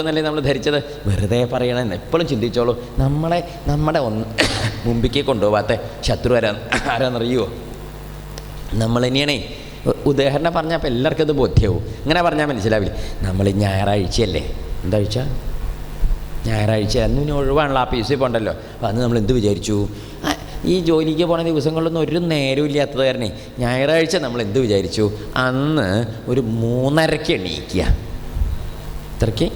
എന്നല്ലേ നമ്മൾ ധരിച്ചത്? വെറുതെ പറയണമെന്ന് എപ്പോഴും ചിന്തിച്ചോളൂ. നമ്മളെ നമ്മുടെ ഒന്ന് മുമ്പിക്ക് കൊണ്ടുപോകാത്ത ശത്രു ആരാ ആരാന്നറിയുമോ നമ്മൾ തന്നെയാണേ ഉദാഹരണം പറഞ്ഞാൽ അപ്പോൾ എല്ലാവർക്കും ഇത് ബോധ്യവും. ഇങ്ങനെ പറഞ്ഞാൽ മനസ്സിലാവില്ല. നമ്മൾ ഞായറാഴ്ചയല്ലേ? എന്താ ആഴ്ച ഞായറാഴ്ച. അന്ന് ഇനി ഒഴിവാണല്ലോ ആ പീസിൽ പോകണ്ടല്ലോ അപ്പോൾ അന്ന് നമ്മൾ എന്ത് വിചാരിച്ചു? ഈ ജോലിക്ക് പോണ ദിവസങ്ങളിലൊന്നും ഒരു നേരവും ഇല്ലാത്തത് കാരണേ ഞായറാഴ്ച നമ്മൾ എന്ത് വിചാരിച്ചു? അന്ന് ഒരു മൂന്നരയ്ക്ക് എണീക്കുക ഇത്രയ്ക്ക്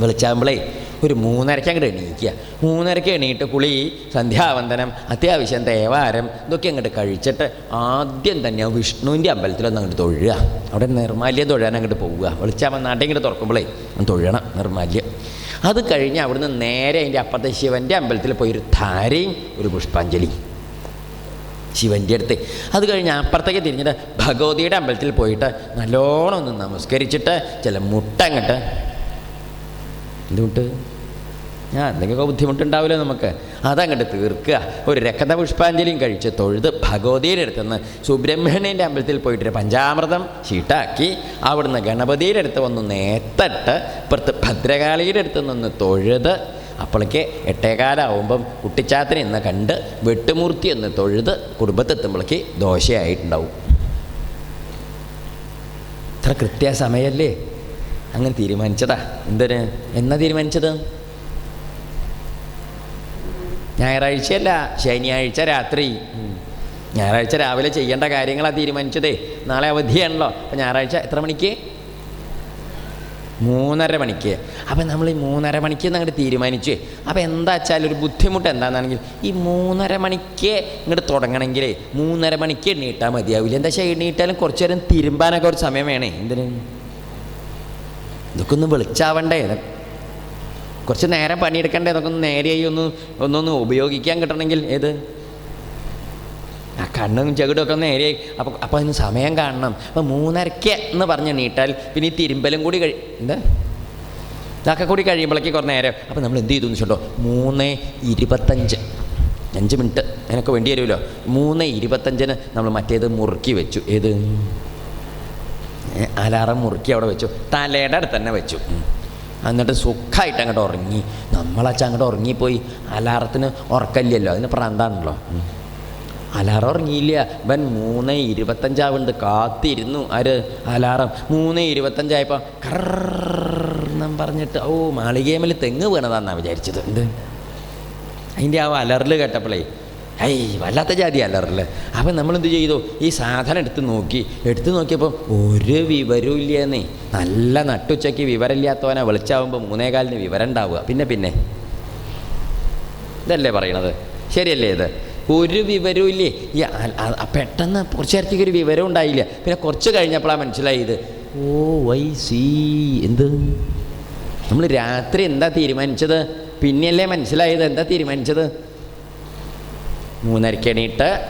വെളിച്ചാകുമ്പോഴേ ഒരു മൂന്നരയ്ക്ക് അങ്ങോട്ട് എണീക്കുക. മൂന്നരയ്ക്ക് എണീറ്റ് കുളി സന്ധ്യാവന്തനം അത്യാവശ്യം ദേവാരം ഇതൊക്കെ അങ്ങോട്ട് കഴിച്ചിട്ട് ആദ്യം തന്നെ വിഷ്ണുവിന്റെ അമ്പലത്തിലൊന്ന് അങ്ങോട്ട് തൊഴുക. അവിടെ നിർമാല്യം തൊഴാൻ അങ്ങോട്ട് പോവുക. വെളിച്ചാകുമ്പോൾ നാട്ടെ ഇങ്ങോട്ട് തുറക്കുമ്പോഴേ തൊഴണം നിർമാല്യം. അത് കഴിഞ്ഞ് അവിടുന്ന് നേരെ അതിന്റെ അപ്പുറത്തെ ശിവന്റെ അമ്പലത്തിൽ പോയി ഒരു ധാരയും ഒരു പുഷ്പാഞ്ജലി ശിവന്റെ അടുത്ത്. അത് കഴിഞ്ഞ് അപ്പുറത്തേക്ക് തിരിഞ്ഞിട്ട് ഭഗവതിയുടെ അമ്പലത്തിൽ പോയിട്ട് നല്ലോണം ഒന്ന് നമസ്കരിച്ചിട്ട് ചില മുട്ട എന്തുമുട്ട് ആ എന്തെങ്കിലുമൊക്കെ ബുദ്ധിമുട്ടുണ്ടാവില്ലേ നമുക്ക്? അതങ്ങോട്ട് തീർക്കുക. ഒരു രക്ത പുഷ്പാഞ്ജലിയും കഴിച്ച് തൊഴുത് ഭഗവതിയുടെ അടുത്തുനിന്ന് സുബ്രഹ്മണ്യന്റെ അമ്പലത്തിൽ പോയിട്ട് പഞ്ചാമൃതം ചീട്ടാക്കി അവിടുന്ന് ഗണപതിയുടെ അടുത്ത് വന്ന് നേത്തട്ട് ഇപ്പുറത്ത് ഭദ്രകാളിയുടെ അടുത്ത് നിന്ന് തൊഴുത് അപ്പോഴേക്ക് എട്ടേകാലാവുമ്പം കുട്ടിച്ചാത്തനെ എന്ന് കണ്ട് വെട്ടുമൂർത്തി എന്ന് തൊഴുത് കുടുംബത്തെത്തുമ്പോഴേക്ക് ദോശയായിട്ടുണ്ടാവും. ഇത്ര കൃത്യസമയല്ലേ? അങ്ങനെ തീരുമാനിച്ചതാ. എന്തിന് എന്നാ തീരുമാനിച്ചത്? ഞായറാഴ്ചയല്ല ശനിയാഴ്ച രാത്രി. ഞായറാഴ്ച രാവിലെ ചെയ്യേണ്ട കാര്യങ്ങളാണ് തീരുമാനിച്ചതേ. നാളെ അവധിയാണല്ലോ. അപ്പം ഞായറാഴ്ച എത്ര മണിക്ക്? മൂന്നര മണിക്ക്. അപ്പം നമ്മൾ ഈ മൂന്നര മണിക്ക് അങ്ങോട്ട് തീരുമാനിച്ചു. അപ്പോൾ എന്താ വെച്ചാൽ ഒരു ബുദ്ധിമുട്ട് എന്താണെന്നാണെങ്കിൽ ഈ മൂന്നര മണിക്ക് ഇങ്ങോട്ട് തുടങ്ങണമെങ്കിൽ മൂന്നര മണിക്ക് എണ്ണീട്ടാൽ മതിയാവില്ല. എന്താ വെച്ചാൽ എണ്ണീട്ടാലും കുറച്ച് നേരം തിരുമ്പാനൊക്കെ ഒരു സമയം വേണേ. എന്തിന്? ഇതൊക്കെ ഒന്ന് വെളിച്ചാവണ്ടേ? കുറച്ച് നേരം പണിയെടുക്കണ്ടേ? ഇതൊക്കെ ഒന്ന് നേരെയായി ഒന്ന് ഒന്നൊന്ന് ഉപയോഗിക്കാൻ കിട്ടണമെങ്കിൽ ഏത്? ആ കണ്ണും ചകിടും ഒക്കെ നേരെയായി അപ്പോൾ അപ്പോൾ അതിന് സമയം കാണണം. അപ്പോൾ മൂന്നരയ്ക്ക് എന്ന് പറഞ്ഞ് നീട്ടാൽ പിന്നെ ഈ തിരുമ്പലും കൂടി കഴി എന്താ? ഇതൊക്കെ കൂടി കഴിയുമ്പോഴേക്ക് കുറേ നേരം. അപ്പോൾ നമ്മൾ എന്ത് ചെയ്തു വെച്ചിട്ടോ മൂന്ന് ഇരുപത്തഞ്ച്. അഞ്ച് മിനിറ്റ്. അതിനൊക്കെ വേണ്ടി വരുമല്ലോ. മൂന്ന് ഇരുപത്തഞ്ചിന് നമ്മൾ മറ്റേത് മുറുക്കി വെച്ചു. ഏത്? അലാറം മുറുക്കി അവിടെ വെച്ചു. തലയുടെ അടുത്ത് തന്നെ വെച്ചു. എന്നിട്ട് സുഖമായിട്ട് അങ്ങോട്ട് ഉറങ്ങി. നമ്മളച്ച അങ്ങോട്ട് ഉറങ്ങിപ്പോയി. അലാറത്തിന് ഉറക്കമില്ലല്ലോ. അതിന് പ്രാന്താണല്ലോ. അലാറം ഉറങ്ങിയില്ല. ഇവൻ മൂന്ന് ഇരുപത്തഞ്ചാവുണ്ട് കാത്തിരുന്നു. ആര്? അലാറം. മൂന്ന് ഇരുപത്തഞ്ചായപ്പോൾ കറന്നും പറഞ്ഞിട്ട് ഓ മാളികേമൽ തെങ്ങ് വീണതാന്നാണ് വിചാരിച്ചത് എന്ത് അതിന്റെ ആ അലറിൽ കേട്ടപ്പോഴേ ഐ വല്ലാത്ത ജാതി അല്ലറല്ലേ അപ്പം നമ്മളെന്ത് ചെയ്തു? ഈ സാധനം എടുത്ത് നോക്കി. എടുത്ത് നോക്കിയപ്പോൾ ഒരു വിവരവും ഇല്ലയെന്നേ. നല്ല നട്ടുച്ചയ്ക്ക് വിവരമില്ലാത്തവനെ വിളിച്ചാവുമ്പോൾ മൂന്നേകാലിന് വിവരം ഉണ്ടാവുക പിന്നെ പിന്നെ. ഇതല്ലേ പറയണത്? ശരിയല്ലേ ഇത്? ഒരു വിവരവും ഇല്ലേ? ഈ പെട്ടെന്ന് കുറച്ച് നേരത്തേക്ക് ഒരു വിവരം ഉണ്ടായില്ല. പിന്നെ കുറച്ച് കഴിഞ്ഞപ്പോഴാണ് മനസ്സിലായത്. ഓ വൈ സി എന്ത്? നമ്മൾ രാത്രി എന്താ തീരുമാനിച്ചത്? പിന്നെയല്ലേ മനസ്സിലായത്? എന്താ തീരുമാനിച്ചത്? മൂന്നരയ്ക്ക് എണീട്ട്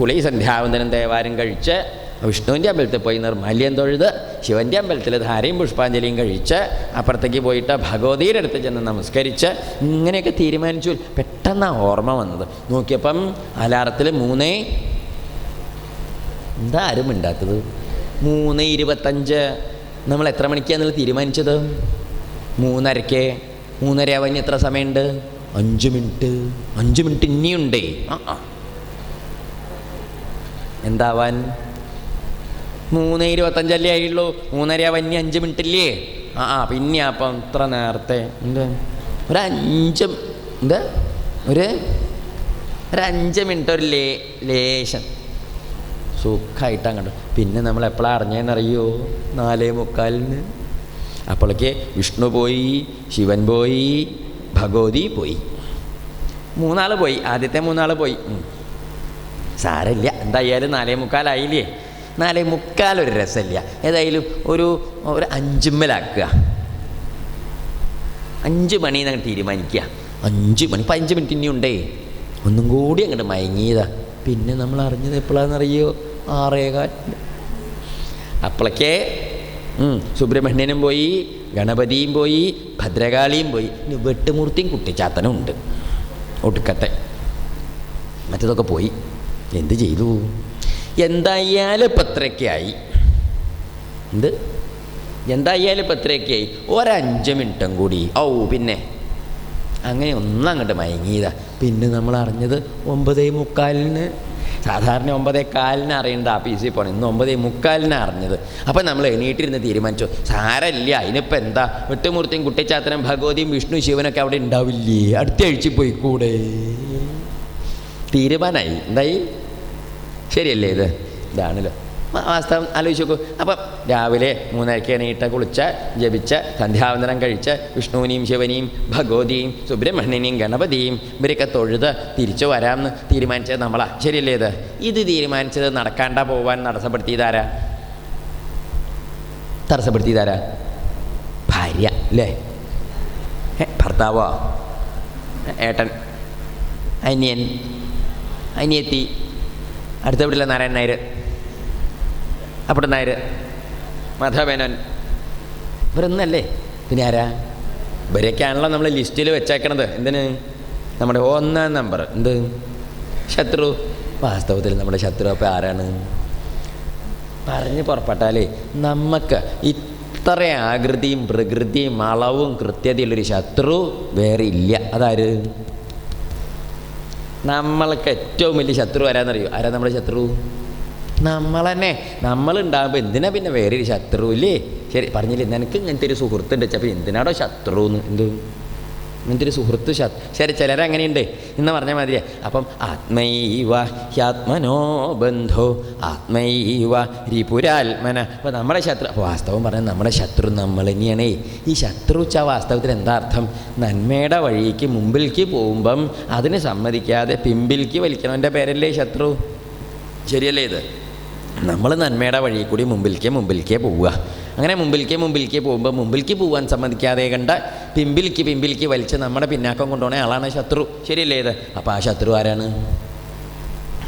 കുളി സന്ധ്യാവന്തനം ദേവാരം കഴിച്ച് വിഷ്ണുവിന്റെ അമ്പലത്തിൽ പോയി നിർമാല്യം തൊഴുത് ശിവന്റെ അമ്പലത്തിൽ ധാരയും പുഷ്പാഞ്ജലിയും കഴിച്ച് അപ്പുറത്തേക്ക് പോയിട്ട് ഭഗവതിയുടെ അടുത്ത് ചെന്ന് നമസ്കരിച്ച് ഇങ്ങനെയൊക്കെ തീരുമാനിച്ചു. പെട്ടെന്ന് ഓർമ്മ വന്നത്. നോക്കിയപ്പം അലാറത്തിൽ മൂന്നേ എന്താ ആരും ഉണ്ടാത്തത് മൂന്ന് ഇരുപത്തഞ്ച്. നമ്മൾ എത്ര മണിക്കാണെന്നുള്ള തീരുമാനിച്ചത്? മൂന്നരയ്ക്ക്. മൂന്നര ആവാൻ എത്ര സമയമുണ്ട്? അഞ്ച് മിനിറ്റ് അഞ്ച് മിനിറ്റ് ഇനിയുണ്ടേ. എന്താവാൻ? മൂന്ന് ഇരുപത്തഞ്ചല്ലേ ആയുള്ളൂ. മൂന്നര ആവാൻ ഇനി അഞ്ച് മിനിറ്റ് ഇല്ലേ ആ ആ പിന്നെ അപ്പം ഇത്ര നേരത്തെ. എന്താ? ഒരു അഞ്ച് എന്താ? ഒരു ഒരു അഞ്ച് മിനിറ്റ് ഒരു ലേ ലേശം. സുഖമായിട്ട് അങ്ങോട്ട്. പിന്നെ നമ്മൾ എപ്പോഴാണ് അറിഞ്ഞതെന്നറിയോ നാലേ മുക്കാലിന്. അപ്പോഴേക്ക് വിഷ്ണു പോയി ശിവൻ പോയി ഭഗവതി പോയി. മൂന്നാൾ പോയി. ആദ്യത്തെ മൂന്നാൾ പോയി. സാരമില്ല. എന്തായാലും നാലേ മുക്കാലായില്ലേ? നാലേ മുക്കാൽ ഒരു രസമില്ല. ഏതായാലും ഒരു ഒരു അഞ്ചുമ്മലാക്കുക. അഞ്ച് മണി എന്നങ്ങ് തീരുമാനിക്കുക. അഞ്ച് മണി ഇപ്പം അഞ്ച് മിനിറ്റ് ഇനി ഉണ്ടേ. ഒന്നും കൂടി അങ്ങോട്ട് മയങ്ങിയതാ. പിന്നെ നമ്മൾ അറിഞ്ഞത് എപ്പോഴാണെന്നറിയോ? ആറേകാൽ. അപ്പോഴൊക്കെ സുബ്രഹ്മണ്യനും പോയി. ഗണപതിയും പോയി ഭദ്രകാളിയും പോയി. ഇനി വെട്ടുമൂർത്തിയും കുട്ടിച്ചാത്തനും ഉണ്ട് ഒടുക്കത്തെ. മറ്റതൊക്കെ പോയി. എന്ത് ചെയ്തു? എന്തായാലും ഇപ്പം ഇത്രയൊക്കെയായി എന്ത്? എന്തായാലും ഇപ്പം എത്രയൊക്കെയായി ഒരഞ്ച് മിനിറ്റും കൂടി. ഔ പിന്നെ. അങ്ങനെ ഒന്നും അങ്ങോട്ട് മയങ്ങിയതാ. പിന്നെ നമ്മൾ അറിഞ്ഞത് ഒമ്പതേ മുക്കാലിന് സാധാരണ ഒമ്പതേ കാലിന് അറിയേണ്ട ആ പി സി പോണം. ഇന്ന് ഒമ്പതേ മുക്കാലിന് അറിഞ്ഞത്. അപ്പം നമ്മൾ എണീറ്റിരുന്ന് തീരുമാനിച്ചു. സാരമില്ല അതിനിപ്പോൾ എന്താ? വിട്ടുമൂർത്തിയും കുട്ടിച്ചാത്തനും ഭഗവതിയും വിഷ്ണു ശിവനൊക്കെ അവിടെ ഉണ്ടാവില്ലേ? അടുത്ത ആഴ്ച പോയിക്കൂടെ? തീരുമാനമായി എന്തായി? ശരിയല്ലേ ഇത്? ഇതാണല്ലോ. വാസ്തവം ആലോചിച്ച് നോക്കൂ. അപ്പം രാവിലെ മൂന്നരയ്ക്ക് എണീട്ട കുളിച്ച ജപിച്ച സന്ധ്യാവന്തരം കഴിച്ച വിഷ്ണുവിനെയും ശിവനെയും ഭഗവതിയും സുബ്രഹ്മണ്യനെയും ഗണപതിയും ഇവരൊക്കെ തൊഴുത് തിരിച്ചു വരാമെന്ന് തീരുമാനിച്ചത് നമ്മളാ. ശരിയല്ലേ ഇത്? ഇത് തീരുമാനിച്ചത് നടക്കാണ്ട പോവാൻ തടസ്സപ്പെടുത്തിയതാരാ? തടസ്സപ്പെടുത്തിയതാരാ? ഭാര്യ അല്ലേ? ഭർത്താവോ? ഏട്ടൻ അനിയൻ അനിയത്തി അടുത്ത വീട്ടിലെ നാരായണ നായർ അപ്പോൾ നായർ മാധവമേനോൻ ഇവരൊന്നല്ലേ പിന്നെ ആരാ? ഇവരൊക്കെയാണല്ലോ നമ്മൾ ലിസ്റ്റിൽ വെച്ചേക്കണത്. എന്തിന്? നമ്മുടെ ഒന്നാം നമ്പർ. എന്ത്? ശത്രു. വാസ്തവത്തിൽ നമ്മുടെ ശത്രു അപ്പോൾ ആരാണ്? പറഞ്ഞ് പുറപ്പെട്ടാലേ നമുക്ക് ഇത്ര ആകൃതിയും പ്രകൃതിയും അളവും കൃത്യതയുള്ളൊരു ശത്രു വേറെ ഇല്ല. അതാര്? നമ്മൾക്ക് ഏറ്റവും വലിയ ശത്രു ആരാന്നറിയോ? ആരാ നമ്മുടെ ശത്രു? നമ്മൾ തന്നെ നമ്മളുണ്ടാകുമ്പോൾ എന്തിനാ പിന്നെ വേറെ ശത്രു ഇല്ലേ? ശരി പറഞ്ഞില്ലേ നിനക്ക് ഇങ്ങനത്തെ ഒരു സുഹൃത്തുണ്ട് വെച്ചപ്പോൾ എന്തിനാടോ ശത്രു എന്ന്? എന്ത്? ഒരു സുഹൃത്ത് ശത് ശരി ചിലരങ്ങനെയുണ്ട്. എന്ന് പറഞ്ഞാൽ മതിയേ അപ്പം ആത്മൈവ ഹ്യാത്മനോ ബന്ധോ ആത്മൈവ രിപുരാത്മന. അപ്പോൾ നമ്മുടെ ശത്രു അപ്പോൾ വാസ്തവം പറഞ്ഞാൽ നമ്മുടെ ശത്രു നമ്മൾ തന്നെയാണേ. ഈ ശത്രു വെച്ചാൽ വാസ്തവത്തിൽ എന്താ അർത്ഥം? നന്മയുടെ വഴിക്ക് മുമ്പിലേക്ക് പോകുമ്പം അതിന് സമ്മതിക്കാതെ പിമ്പിലേക്ക് വലിക്കണവന്റെ പേരല്ലേ ശത്രു? ശരിയല്ലേ ഇത്? നമ്മൾ നന്മയുടെ വഴി കൂടി മുമ്പിലേക്ക് മുമ്പിലേക്ക് പോവുക. അങ്ങനെ മുമ്പിലേക്ക് മുമ്പിലേക്ക് പോകുമ്പോൾ മുമ്പിലേക്ക് പോകാൻ സമ്മതിക്കാതെ കണ്ട പിമ്പിലേക്ക് പിമ്പിലേക്ക് വലിച്ച് നമ്മുടെ പിന്നാക്കം കൊണ്ടുപോണ ആളാണ് ശത്രു. ശരിയല്ലേ ഇത്? അപ്പോൾ ആ ശത്രു ആരാണ്?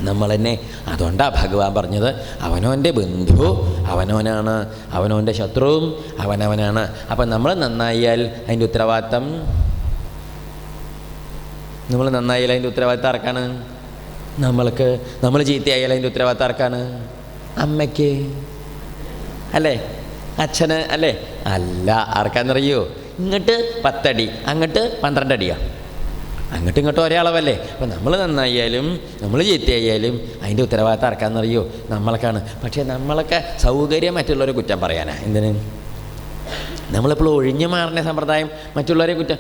നമ്മൾ തന്നെ. അതുകൊണ്ടാണ് ഭഗവാൻ പറഞ്ഞത് അവനവന്റെ ബന്ധു അവനവനാണ് അവനവന്റെ ശത്രുവും അവനവനാണ്. അപ്പം നമ്മൾ നന്നായാൽ അതിന്റെ ഉത്തരവാദിത്തം? നമ്മൾ നന്നായാൽ അതിന്റെ ഉത്തരവാദിത്തം ആർക്കാണ്? നമ്മൾക്ക്. നമ്മൾ ചീത്തയായാൽ അതിന്റെ ഉത്തരവാദിത്തം ആർക്കാണ്? അമ്മയ്ക്ക്. അല്ലേ? അച്ഛന് അല്ലേ? അല്ല ആർക്കാന്നറിയോ? ഇങ്ങോട്ട് പത്തടി അങ്ങോട്ട് പന്ത്രണ്ട് അടിയാ അങ്ങോട്ടും ഇങ്ങോട്ടും ഒരേ അളവല്ലേ അപ്പം നമ്മൾ നന്നായാലും നമ്മൾ ചീത്തയായാലും അതിന്റെ ഉത്തരവാദിത്തം ആർക്കാന്നറിയോ? നമ്മൾക്കാണ് പക്ഷേ നമ്മളൊക്കെ സൗകര്യം മറ്റുള്ളവരെ കുറ്റം പറയാനാണ് എന്തിന്? നമ്മളിപ്പോൾ ഒഴിഞ്ഞു മാറുന്ന സമ്പ്രദായം മറ്റുള്ളവരെ കുറ്റം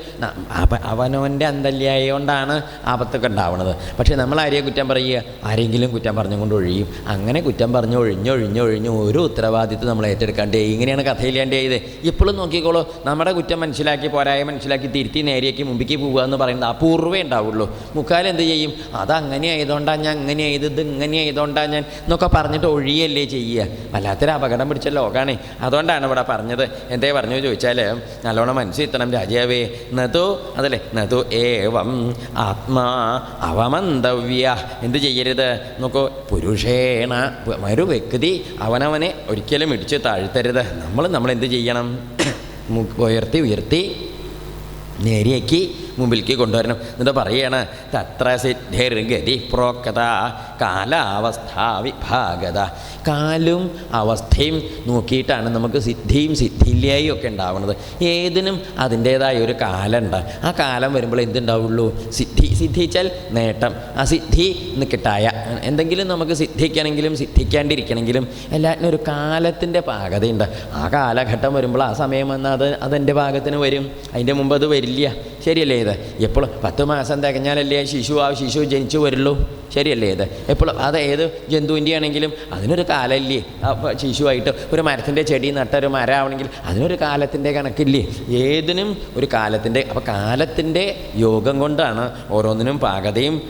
അവനവന്റെ അന്തല്യായ കൊണ്ടാണ് ആപത്തൊക്കെ ഉണ്ടാവുന്നത് പക്ഷേ നമ്മൾ ആരെയും കുറ്റം പറയുക? ആരെങ്കിലും കുറ്റം പറഞ്ഞുകൊണ്ട് ഒഴിയും. അങ്ങനെ കുറ്റം പറഞ്ഞ് ഒഴിഞ്ഞ് ഒഴിഞ്ഞ് ഒരു ഉത്തരവാദിത്വം നമ്മൾ ഏറ്റെടുക്കാണ്ടേ ഇങ്ങനെയാണ് കഥയില്ലാണ്ട് ചെയ്ത്. ഇപ്പോഴും നോക്കിക്കോളൂ നമ്മുടെ കുറ്റം മനസ്സിലാക്കി പോരായ മനസ്സിലാക്കി തിരുത്തി നേരെയൊക്കെ മുമ്പിക്ക് പോവുക എന്ന് പറയുന്നത് അപൂർവേ ഉണ്ടാവുള്ളൂ. മുക്കാൽ എന്ത് ചെയ്യും? അതങ്ങനെ ആയതുകൊണ്ടാണ് ഞാൻ അങ്ങനെ ചെയ്ത് ഇത് ഇങ്ങനെ ആയതുകൊണ്ടാണ് ഞാൻ എന്നൊക്കെ പറഞ്ഞിട്ട് ഒഴിയല്ലേ ചെയ്യുക. വല്ലാത്തൊരു അപകടം പിടിച്ച ലോകമാണ് അതുകൊണ്ടാണ് ഇവിടെ പറഞ്ഞത്. എന്തേ പറഞ്ഞു? ചോദിച്ചാൽ നല്ലോണം മനസ്സിത്തണം രാജാവേ. നതു അതല്ലേ? നതു ഏവം ആത്മാ അവമന്തവ്യ. എന്ത് ചെയ്യരുത്? നോക്കൂ പുരുഷേണ ഒരു വ്യക്തി അവനവനെ ഒരിക്കലും ഇടിച്ച് താഴ്ത്തരുത്. നമ്മൾ നമ്മൾ എന്ത് ചെയ്യണം ഉയർത്തി ഉയർത്തി നേരെയാക്കി മുമ്പിലേക്ക് കൊണ്ടുവരണം. എന്നിട്ട് പറയണ തത്ര സിദ്ധിർഗതി പ്രോക്ത കാലാവസ്ഥ വിഭാഗത. കാലും അവസ്ഥയും നോക്കിയിട്ടാണ് നമുക്ക് സിദ്ധിയും സിദ്ധിയില്ലായും ഒക്കെ ഉണ്ടാവുന്നത്. ഏതിനും അതിന്റേതായ ഒരു കാലമുണ്ട്. ആ കാലം വരുമ്പോൾ എന്തുണ്ടാവുള്ളൂ? സിദ്ധി സിദ്ധിച്ചാൽ നേട്ടം. ആ സിദ്ധി എന്ന് കിട്ടായ എന്തെങ്കിലും നമുക്ക് സിദ്ധിക്കണമെങ്കിലും സിദ്ധിക്കാണ്ടിരിക്കണമെങ്കിലും എല്ലാത്തിനും ഒരു കാലത്തിന്റെ പാകതയുണ്ട്. ആ കാലഘട്ടം വരുമ്പോൾ ആ സമയം വന്നാൽ അത് അതെന്റെ പാകത്തിന് വരും. അതിന്റെ മുമ്പ് അത് വരില്ല. ശരിയല്ലേ? ഇത് എപ്പോഴും പത്ത് മാസം തികഞ്ഞാലല്ലേ ശിശു ആ ശിശു ജനിച്ചു വരുള്ളൂ. ശരിയല്ലേ ഇത്? എപ്പോഴും അത് ഏത് ജന്തുവിന്റെ ആണെങ്കിലും അതിനൊരു പ- ശിശുവായിട്ട് ഒരു മരത്തിന്റെ ചെടി നട്ട ഒരു മരമാണെങ്കിൽ അതിനൊരു കാലത്തിന്റെ കണക്കില്ലേ? ഏതിനും ഒരു കാലത്തിന്റെ അപ്പോൾ കാലത്തിന്റെ യോഗം കൊണ്ടാണ് ഓരോന്നിനും പാകതയും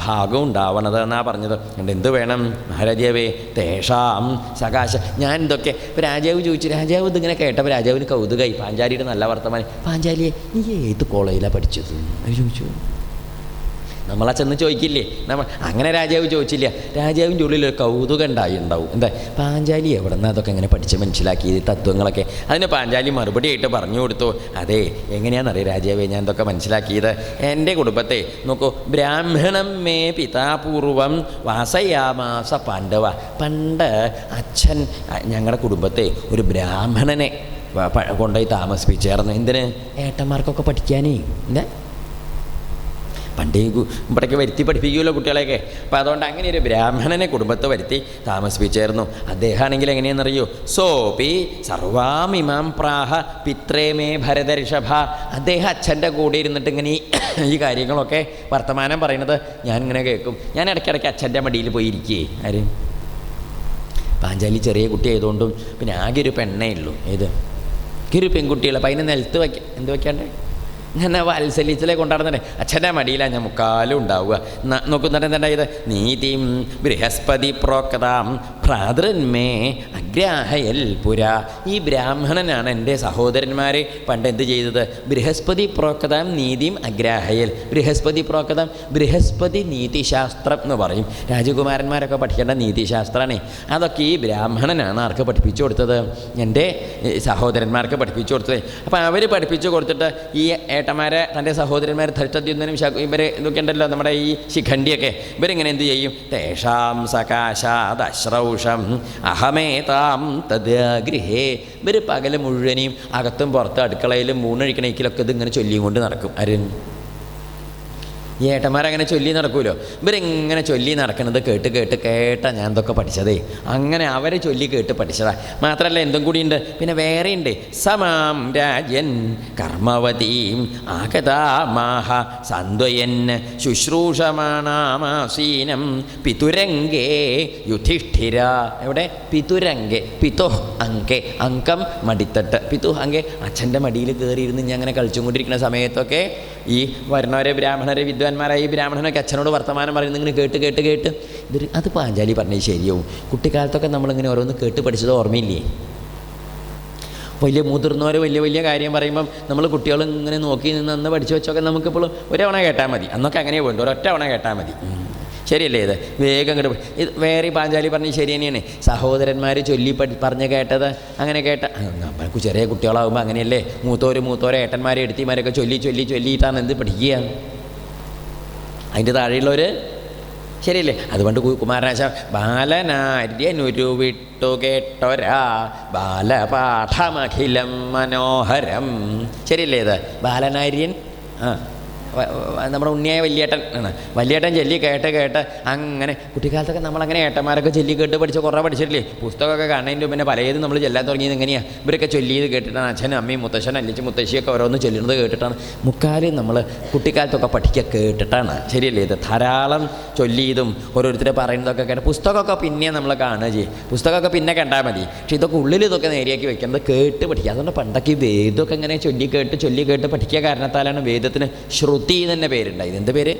ഭാഗവും ഉണ്ടാവണത് എന്നാണ് പറഞ്ഞത്. അതുകൊണ്ട് എന്ത് വേണം? മഹാരാജാവേ തേഷാം സകാശ ഞാൻ ഇതൊക്കെ. ഇപ്പോൾ രാജാവ് ചോദിച്ചു രാജാവ് ഇതിങ്ങനെ കേട്ടപ്പോൾ രാജാവിന് കൗതുകമായി പാഞ്ചാലിയുടെ നല്ല വർത്തമാനം. പാഞ്ചാലിയെ നീ ഏത് കോളേജിലാണ് പഠിച്ചത്? ചോദിച്ചു. നമ്മളാ ചെന്ന് ചോദിക്കില്ലേ? നമ്മൾ അങ്ങനെ രാജാവ് ചോദിച്ചില്ല. രാജാവിന്റെ ഉള്ളിൽ ഒരു കൗതുകം ഉണ്ടായി ഉണ്ടാവും. എന്താ? പാഞ്ചാലി എവിടെ നിന്ന് അതൊക്കെ എങ്ങനെ പഠിച്ച് മനസ്സിലാക്കി ഈ തത്വങ്ങളൊക്കെ. അതിന് പാഞ്ചാലി മറുപടി ആയിട്ട് പറഞ്ഞു കൊടുത്തു. അതെ എങ്ങനെയാണെന്നറിയാം രാജാവേ ഞാൻ ഇതൊക്കെ മനസ്സിലാക്കിയത്? എന്റെ കുടുംബത്തെ നോക്കൂ. ബ്രാഹ്മണം മേ പിതാപൂർവം വാസയാമാസ പാണ്ഡവ. പണ്ട് അച്ഛൻ ഞങ്ങളുടെ കുടുംബത്തെ ഒരു ബ്രാഹ്മണനെ കൊണ്ടുപോയി താമസിപ്പിച്ചേർന്ന് എന്തിന്? ഏട്ടന്മാർക്കൊക്കെ പഠിക്കാനേ. എന്താ? പണ്ട് ഇവിടേക്ക് വരുത്തി പഠിപ്പിക്കുമല്ലോ കുട്ടികളെയൊക്കെ. അപ്പോൾ അതുകൊണ്ട് അങ്ങനെ ഒരു ബ്രാഹ്മണനെ കുടുംബത്തെ വരുത്തി താമസിപ്പിച്ചായിരുന്നു. അദ്ദേഹമാണെങ്കിൽ എങ്ങനെയെന്നറിയോ? സോപി സർവാമിമാം പ്രാഹ പിത്രേമേ ഭരതഋഷഭ അദ്ദേഹം അച്ഛന്റെ കൂടെ ഇരുന്നിട്ട് ഇങ്ങനെ ഈ കാര്യങ്ങളൊക്കെ വർത്തമാനം പറയുന്നത് ഇങ്ങനെ കേൾക്കും. ഞാൻ ഇടയ്ക്കിടയ്ക്ക് അച്ഛന്റെ മടിയിൽ പോയി ഇരിക്കേ. ആര്? പാഞ്ചാലി ചെറിയ കുട്ടി ആയതുകൊണ്ടും പിന്നെ ആകെ ഒരു പെണ്ണേ ഉള്ളൂ. ഏത്? ഒരു പെൺകുട്ടിയുള്ള അപ്പം അതിനെ നിലത്ത് വയ്ക്കാം എന്ത് വയ്ക്കാണ്ട്? ഇങ്ങനെ വാത്സല്യത്തിലെ കൊണ്ടാടുന്നുണ്ട് അച്ഛന്റെ മടിയിലാണ് ഞാൻ മുക്കാലും ഉണ്ടാവുക. നോക്കുന്നുണ്ട് എന്തായത് നീതിം ബൃഹസ്പതി പ്രോക്താം ഭ്രാതൃന്മേ അഗ്രാഹയൽ പുര. ഈ ബ്രാഹ്മണനാണ് എന്റെ സഹോദരന്മാർ പണ്ട് എന്ത് ചെയ്തത്? ബൃഹസ്പതി പ്രോക്താം നീതിം അഗ്രാഹയൽ. ബൃഹസ്പതി പ്രോക്താം ബൃഹസ്പതി നീതിശാസ്ത്രം എന്ന് പറയും. രാജകുമാരന്മാരൊക്കെ പഠിക്കേണ്ട നീതിശാസ്ത്രമാണ് അതൊക്കെ ഈ ബ്രാഹ്മണനാണ് ആർക്ക് പഠിപ്പിച്ചു കൊടുത്തത്? എന്റെ സഹോദരന്മാർക്ക് പഠിപ്പിച്ചു കൊടുത്തത്. അപ്പോൾ അവർ പഠിപ്പിച്ചു കൊടുത്തിട്ട് ഈ ഏട്ടന്മാരെ തന്റെ സഹോദരന്മാർ ധരിച്ചദ്യുന്നനും ഇവർ ഇതൊക്കെ ഉണ്ടല്ലോ നമ്മുടെ ഈ ശിഖണ്ഡിയൊക്കെ ഇവരിങ്ങനെ എന്ത് ചെയ്യും? തേഷാം സകാശാദശ്രൗഷം അഹമേതാം തത് ഗൃഹേ ഇവർ പകൽ മുഴുവനെയും അകത്തും പുറത്തും അടുക്കളയിലും മൂന്നഴിക്കണേക്കിലൊക്കെ ഇതിങ്ങനെ ചൊല്ലിയും കൊണ്ട് നടക്കും. ആരും ഈ ഏട്ടന്മാരങ്ങനെ ചൊല്ലി നടക്കുമല്ലോ ഇവരിങ്ങനെ ചൊല്ലി നടക്കുന്നത് കേട്ട് കേട്ട് കേട്ടാ ഞാൻ ഇതൊക്കെ പഠിച്ചതേ. അങ്ങനെ അവരെ ചൊല്ലി കേട്ട് പഠിച്ചതാ. മാത്രമല്ല എന്തും കൂടിയുണ്ട്. പിന്നെ വേറെയുണ്ട്. സമാം രാജൻ കർമ്മവതീം ആകതാമാഹ സന്ത്വയൻ ശുശ്രൂഷമാണാമാസീനം പിതുരംഗേ യുധിഷ്ഠിര. എവിടെ? പിതുരംഗെ. പിതു അങ്കെ അങ്കം മടിത്തട്ട്. പിതു അങ്കെ അച്ഛന്റെ മടിയിൽ കയറിയിരുന്ന് ഞാൻ അങ്ങനെ കളിച്ചുകൊണ്ടിരിക്കുന്ന സമയത്തൊക്കെ ഈ വരുന്നവരെ ബ്രാഹ്മണരെ വിദ്വാൻമാരായി ഈ ബ്രാഹ്മണനൊക്കെ അച്ഛനോട് വർത്തമാനം പറയുന്നത് ഇങ്ങനെ കേട്ട് കേട്ട് കേട്ട്. ഇതൊരു അത് പാഞ്ചാലി പറഞ്ഞത് ശരിയാവും. കുട്ടിക്കാലത്തൊക്കെ നമ്മളിങ്ങനെ ഓരോന്ന് കേട്ട് പഠിച്ചത് ഓർമ്മയില്ലേ? വലിയ മുതിർന്നവർ വലിയ വലിയ കാര്യം പറയുമ്പം നമ്മൾ കുട്ടികൾ ഇങ്ങനെ നോക്കി നിന്ന് അന്ന് പഠിച്ചു വെച്ചൊക്കെ നമുക്കിപ്പോൾ ഒരവണ കേട്ടാൽ മതി. അന്നൊക്കെ അങ്ങനെ പോയിട്ട് ഒരൊറ്റ തവണ കേട്ടാൽ മതി. ശരിയല്ലേ ഇത്? വേഗം അങ്ങോട്ട്. ഇത് വേറെ പാഞ്ചാലി പറഞ്ഞ് ശരി തന്നെയാണ്. സഹോദരന്മാർ ചൊല്ലി പറഞ്ഞ് കേട്ടത് അങ്ങനെ കേട്ട നമ്മൾക്ക് ചെറിയ കുട്ടികളാകുമ്പോൾ അങ്ങനെയല്ലേ? മൂത്തോര് മൂത്തോരെ ഏട്ടന്മാരെ എടുത്തിമാരൊക്കെ ചൊല്ലി ചൊല്ലി ചൊല്ലിയിട്ടാണ് എന്ത് പഠിക്കുക അതിന്റെ താഴെയുള്ളവർ ശരിയല്ലേ? അതുകൊണ്ട് കുമാരനാശ ബാലനാര്യനൊരു വിട്ടു കേട്ടൊരാ. ബാലപാഠമഖിലം മനോഹരം. ശരിയല്ലേ ഇത്? ബാലനാര്യൻ? ആ. നമ്മുടെ ഉണ്ണിയായ വലിയേട്ടൻ ആണ്. വലിയേട്ടൻ ചെല്ലി കേട്ട് കേട്ട് അങ്ങനെ കുട്ടിക്കാലത്തൊക്കെ നമ്മളങ്ങനെ ഏട്ടന്മാരൊക്കെ ചൊല്ലി കേട്ട് പഠിച്ച് കുറേ പഠിച്ചിട്ടില്ലേ? പുസ്തകമൊക്കെ കാണുന്നതിന്റെ പിന്നെ പലതും നമ്മൾ ചെല്ലാൻ തുടങ്ങിയത് എങ്ങനെയാണ് ഇവരൊക്കെ ചൊല്ലിയത് കേട്ടിട്ടാണ് അച്ഛനും അമ്മയും മുത്തശ്ശൻ അല്ലെങ്കിൽ മുത്തശ്ശിയൊക്കെ ഓരോന്ന് ചൊല്ലുന്നത് കേട്ടിട്ടാണ്. മുക്കാലും നമ്മൾ കുട്ടിക്കാലത്തൊക്കെ പഠിക്കുക കേട്ടിട്ടാണ്. ശരിയല്ലേ ഇത്? ധാരാളം ചൊല്ലിയതും ഓരോരുത്തരെ പറയുന്നതൊക്കെ കേട്ട് പുസ്തകമൊക്കെ പിന്നെ നമ്മൾ കാണുക ചെയ്യും. പുസ്തകമൊക്കെ പിന്നെ കണ്ടാൽ മതി. പക്ഷെ ഇതൊക്കെ ഉള്ളിൽ ഇതൊക്കെ നേരിയാക്കി വെക്കുന്നത് കേട്ട് പഠിക്കുക. അതുകൊണ്ട് പണ്ടൊക്കെ ഈ വേദമൊക്കെ ഇങ്ങനെ ചൊല്ലി കേട്ട് ചൊല്ലി കേട്ട് പഠിക്കുക കാരണത്താലാണ് വേദത്തിന് ശ്രുതി തന്നെ പേരുണ്ടായി. എന്ത് പേര്?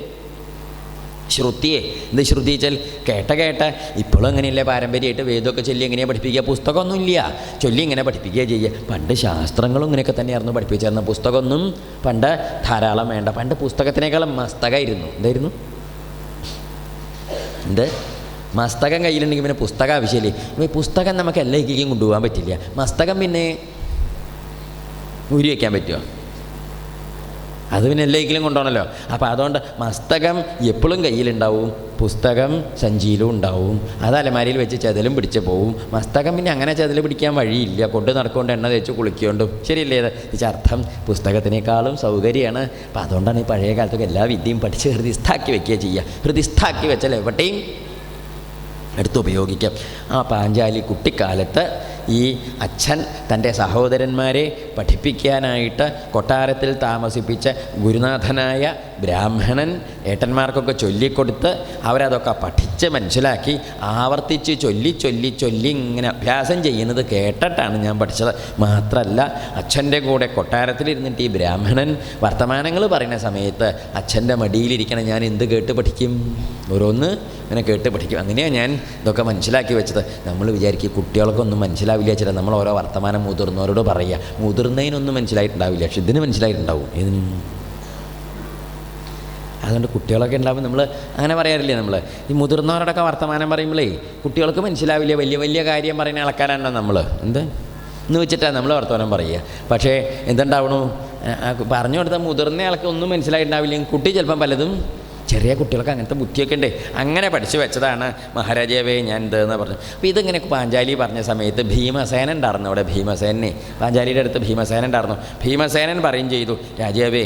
ശ്രുതിയെ. എന്ത് ശ്രുതി വെച്ചാൽ കേട്ട കേട്ട. ഇപ്പോഴും അങ്ങനെയല്ലേ പാരമ്പര്യമായിട്ട് വേദമൊക്കെ ചൊല്ലി എങ്ങനെയാണ് പഠിപ്പിക്കുക? പുസ്തകമൊന്നുമില്ല. ചൊല്ലി ഇങ്ങനെ പഠിപ്പിക്കുക ചെയ്യുക. പണ്ട് ശാസ്ത്രങ്ങളും ഇങ്ങനെയൊക്കെ തന്നെയായിരുന്നു പഠിപ്പിച്ചിരുന്നത്. പുസ്തകമൊന്നും പണ്ട് ധാരാളം വേണ്ട. പണ്ട് പുസ്തകത്തിനേക്കാളും മസ്തകമായിരുന്നു. എന്തായിരുന്നു? എന്ത്? മസ്തകം കയ്യിലുണ്ടെങ്കിൽ പിന്നെ പുസ്തകം ആവശ്യമില്ലേ? ഈ പുസ്തകം നമുക്ക് എല്ലായ്ക്കും കൊണ്ടുപോകാൻ പറ്റില്ല. മസ്തകം പിന്നെ ഊരി വയ്ക്കാൻ പറ്റുമോ അത് പിന്നെ എല്ലായ്ക്കിലും കൊണ്ടുപോകണമല്ലോ അപ്പോൾ അതുകൊണ്ട് മസ്തകം എപ്പോഴും കയ്യിലുണ്ടാവും പുസ്തകം സഞ്ചിയിലും ഉണ്ടാവും അത് അലമാരിയിൽ വെച്ച് ചതിലും പിടിച്ച് പോവും. മസ്തകം പിന്നെ അങ്ങനെ ചതിൽ പിടിക്കാൻ വഴിയില്ല. കൊണ്ട് നടക്കൊണ്ട് എണ്ണ തേച്ച് കുളിക്കൊണ്ടും. ശരിയല്ലേ ഇത്? അർത്ഥം പുസ്തകത്തിനേക്കാളും സൗകര്യമാണ്. അപ്പോൾ അതുകൊണ്ടാണ് ഈ പഴയ കാലത്തൊക്കെ എല്ലാ വിദ്യയും പഠിച്ച് ഹൃദിസ്ഥാക്കി വെക്കുക ചെയ്യുക. ഹൃദിസ്ഥാക്കി വെച്ചാൽ എവിടെയും എടുത്ത് ഉപയോഗിക്കാം. ആ പാഞ്ചാലി കുട്ടിക്കാലത്ത് ഈ അച്ഛൻ തന്റെ സഹോദരന്മാരെ പഠിപ്പിക്കാനായിട്ട് കൊട്ടാരത്തിൽ താമസിപ്പിച്ച ഗുരുനാഥനായ ബ്രാഹ്മണൻ ഏട്ടന്മാർക്കൊക്കെ ചൊല്ലിക്കൊടുത്ത് അവരതൊക്കെ പഠിച്ച് മനസ്സിലാക്കി ആവർത്തിച്ച് ചൊല്ലി ചൊല്ലി ചൊല്ലി ഇങ്ങനെ അഭ്യാസം ചെയ്യുന്നത് കേട്ടിട്ടാണ് ഞാൻ പഠിച്ചത്. മാത്രമല്ല അച്ഛന്റെ കൂടെ കൊട്ടാരത്തിലിരുന്നിട്ട് ഈ ബ്രാഹ്മണൻ വർത്തമാനങ്ങൾ പറയുന്ന സമയത്ത് അച്ഛന്റെ മടിയിലിരിക്കണം ഞാൻ എന്ത് കേട്ട് പഠിക്കും? ഓരോന്ന് ഇങ്ങനെ കേട്ട് പഠിക്കും. അങ്ങനെയാണ് ഞാൻ ഇതൊക്കെ മനസ്സിലാക്കി വെച്ചത്. നമ്മൾ വിചാരിക്കും കുട്ടികൾക്കൊന്നും മനസ്സിലാവില്ല ചേട്ടാ നമ്മൾ ഓരോ വർത്തമാനം മുതിർന്നവരോട് പറയുക. മുതിർന്നതിനൊന്നും മനസ്സിലായിട്ടുണ്ടാവില്ല. പക്ഷെ ഇതിന് മനസ്സിലായിട്ടുണ്ടാവും. ഇതിന് അതുകൊണ്ട് കുട്ടികളൊക്കെ ഉണ്ടാവും നമ്മൾ അങ്ങനെ പറയാറില്ലേ നമ്മൾ ഈ മുതിർന്നവരോടൊക്കെ വർത്തമാനം പറയുമ്പോഴേ കുട്ടികൾക്ക് മനസ്സിലാവില്ല. വലിയ വലിയ കാര്യം പറയുന്ന ആൾക്കാരാണോ നമ്മൾ എന്ത്? എന്ന് വെച്ചിട്ടാണ് നമ്മൾ വർത്തമാനം പറയുക. പക്ഷേ എന്തുണ്ടാവണു? പറഞ്ഞു കൊടുത്ത മുതിർന്ന ആൾക്ക് ഒന്നും മനസ്സിലായിട്ടുണ്ടാവില്ല. കുട്ടി ചിലപ്പം പലതും ചെറിയ കുട്ടികൾക്ക് അങ്ങനത്തെ ബുദ്ധിയൊക്കെ ഉണ്ട്. അങ്ങനെ പഠിച്ചു വെച്ചതാണ് മഹാരാജാവേ ഞാൻ ഇതെന്ന് പറഞ്ഞു. അപ്പോൾ ഇതിങ്ങനെ പാഞ്ചാലി പറഞ്ഞ സമയത്ത് ഭീമസേനൻ ഉണ്ടായിരുന്നു അവിടെ ഭീമസേനെ പാഞ്ചാലിയുടെ അടുത്ത് ഭീമസേനൻ ഉണ്ടായിരുന്നു. ഭീമസേനൻ പറയും ചെയ്തു രാജാവേ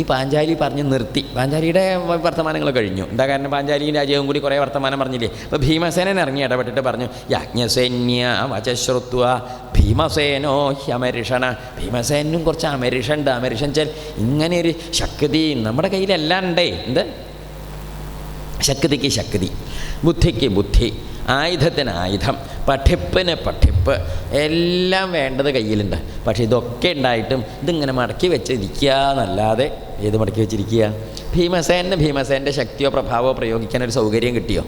ഈ പാഞ്ചാലി പറഞ്ഞ് നിർത്തി. പാഞ്ചാലിയുടെ വർത്തമാനങ്ങൾ കഴിഞ്ഞു. എന്താ കാരണം പാഞ്ചാലിയും രാജാവും കൂടി കുറേ വർത്തമാനം പറഞ്ഞില്ലേ? അപ്പോൾ ഭീമസേനൻ ഇറങ്ങി ഇടപെട്ടിട്ട് പറഞ്ഞു യജ്ഞസൈന്യ വചശ്രുത്വ ഭീമസേനോ ഹ്യമരിഷണ. ഭീമസേനും കുറച്ച് അമരിഷുണ്ട് അമരിഷൻ വെച്ചാൽ ഇങ്ങനെ ഒരു ശക്തി നമ്മുടെ കയ്യിലെല്ലാം ഉണ്ടേ. എന്ത്? ശക്തിക്ക് ശക്തി ബുദ്ധിക്ക് ബുദ്ധി ആയുധത്തിന് ആയുധം പഠിപ്പിന് പഠിപ്പ് എല്ലാം വേണ്ടത് കയ്യിലുണ്ട്. പക്ഷേ ഇതൊക്കെ ഉണ്ടായിട്ടും ഇതിങ്ങനെ മടക്കി വെച്ചിരിക്കുക എന്നല്ലാതെ ഏത് മടക്കി വെച്ചിരിക്കുക? ഭീമസേന ഭീമസേന്റെ ശക്തിയോ പ്രഭാവമോ പ്രയോഗിക്കാൻ ഒരു സൗകര്യം കിട്ടിയോ?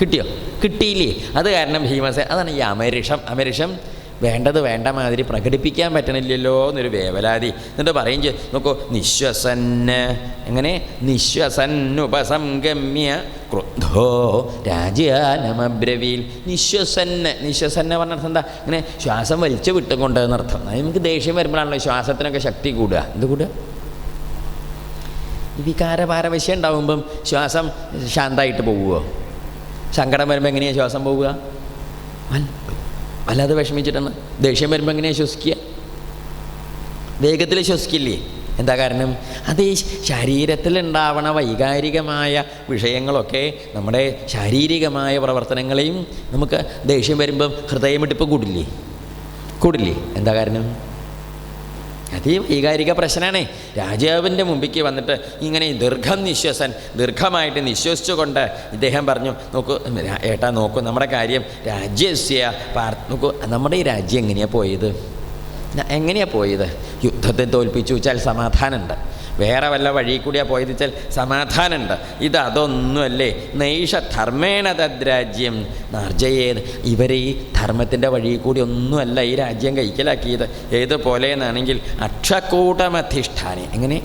കിട്ടിയോ? കിട്ടിയില്ലേ? അത് കാരണം ഭീമസേൻ അതാണ് ഈ അമരിഷം. അമരിഷം വേണ്ടത് വേണ്ട മാതിരി പ്രകടിപ്പിക്കാൻ പറ്റണില്ലല്ലോ എന്നൊരു വേവലാതി. എന്നിട്ട് പറയും നോക്കൂ നിശ്വസന് എങ്ങനെ? നിശ്വസന്നുപസംഗമ്യ ക്രുദ്ധോ രാജ്യാനമബ്രവീൽ. നിശ്വസന് നിശ്വസന്ന പറഞ്ഞ അർത്ഥം എന്താ? ഇങ്ങനെ ശ്വാസം വലിച്ചു വിട്ടുകൊണ്ട് അർത്ഥം. അത് നമുക്ക് ദേഷ്യം വരുമ്പോഴാണല്ലോ ശ്വാസത്തിനൊക്കെ ശക്തി കൂടുക. എന്ത് കൂടുക? ഈ വികാരപാരവശ്യം ഉണ്ടാവുമ്പം ശ്വാസം ശാന്തമായിട്ട് പോവുമോ സങ്കടം വരുമ്പോൾ എങ്ങനെയാണ് ശ്വാസം പോവുക? വല്ല- വല്ലാതെ വിഷമിച്ചിട്ടാണ് ദേഷ്യം വരുമ്പോൾ എങ്ങനെയാണ് ശ്വസിക്കുക? വേഗത്തിൽ ശ്വസിക്കില്ലേ? എന്താ കാരണം? അത് ഈ ശരീരത്തിലുണ്ടാവണ വൈകാരികമായ വിഷയങ്ങളൊക്കെ നമ്മുടെ ശാരീരികമായ പ്രവർത്തനങ്ങളെയും നമുക്ക് ദേഷ്യം വരുമ്പം ഹൃദയമിട്ടിപ്പ് കൂടില്ലേ? കൂടില്ലേ? എന്താ കാരണം? അത് വൈകാരിക പ്രശ്നമാണേ. രാജാവിന്റെ മുമ്പിക്ക് വന്നിട്ട് ഇങ്ങനെ ദീർഘം നിശ്വസൻ ദീർഘമായിട്ട് നിശ്വസിച്ചുകൊണ്ട് ഇദ്ദേഹം പറഞ്ഞു നോക്കൂ ഏട്ടാ നോക്കൂ നമ്മുടെ കാര്യം രാജ്യസ്യ പാർ നോക്കൂ നമ്മുടെ ഈ രാജ്യം എങ്ങനെയാണ് പോയത്? എങ്ങനെയാണ് പോയത്? യുദ്ധത്തെ തോൽപ്പിച്ചു വെച്ചാൽ സമാധാനമുണ്ട്. വേറെ വല്ല വഴി കൂടിയാ പോയത് വെച്ചാൽ സമാധാനമുണ്ട്. ഇത് അതൊന്നുമല്ലേ? നൈഷ ധർമ്മേണ തദ്രാജ്യം. നാർജയേത്. ഇവർ ഈ ധർമ്മത്തിന്റെ വഴി കൂടി ഒന്നുമല്ല ഈ രാജ്യം കൈക്കലാക്കിയത്. ഏതുപോലെ എന്നാണെങ്കിൽ അക്ഷക്കൂട്ടമധിഷ്ഠാനെ എങ്ങനെ?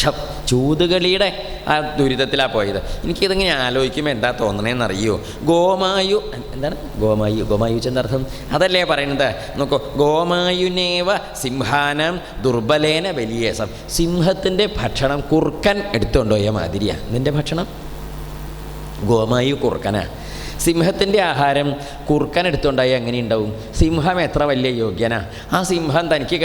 അക്ഷം ചൂതുകളിയുടെ ആ ദുരിതത്തിലാണ് പോയത്. എനിക്കിതിങ്ങനെ ആലോചിക്കുമ്പോൾ എന്താ തോന്നണേന്നറിയോ? ഗോമായു എന്താണ്? ഗോമായു ഗോമായു ചെന്നർത്ഥം. അതല്ലേ പറയുന്നത്? നോക്കൂ ഗോമായുനേവ സിംഹാനം ദുർബലേന വലിയേസം സിംഹത്തിന്റെ ഭക്ഷണം കുറുക്കൻ എടുത്തുകൊണ്ടുപോയ മാതിരിയാണ് നിന്റെ ഭക്ഷണം? ഗോമായു കുറുക്കനാ. സിംഹത്തിന്റെ ആഹാരം കുറുക്കൻ എടുത്തുകൊണ്ടായി എങ്ങനെയുണ്ടാവും? സിംഹം എത്ര വലിയ യോഗ്യനാ. ആ സിംഹം തനിക്ക്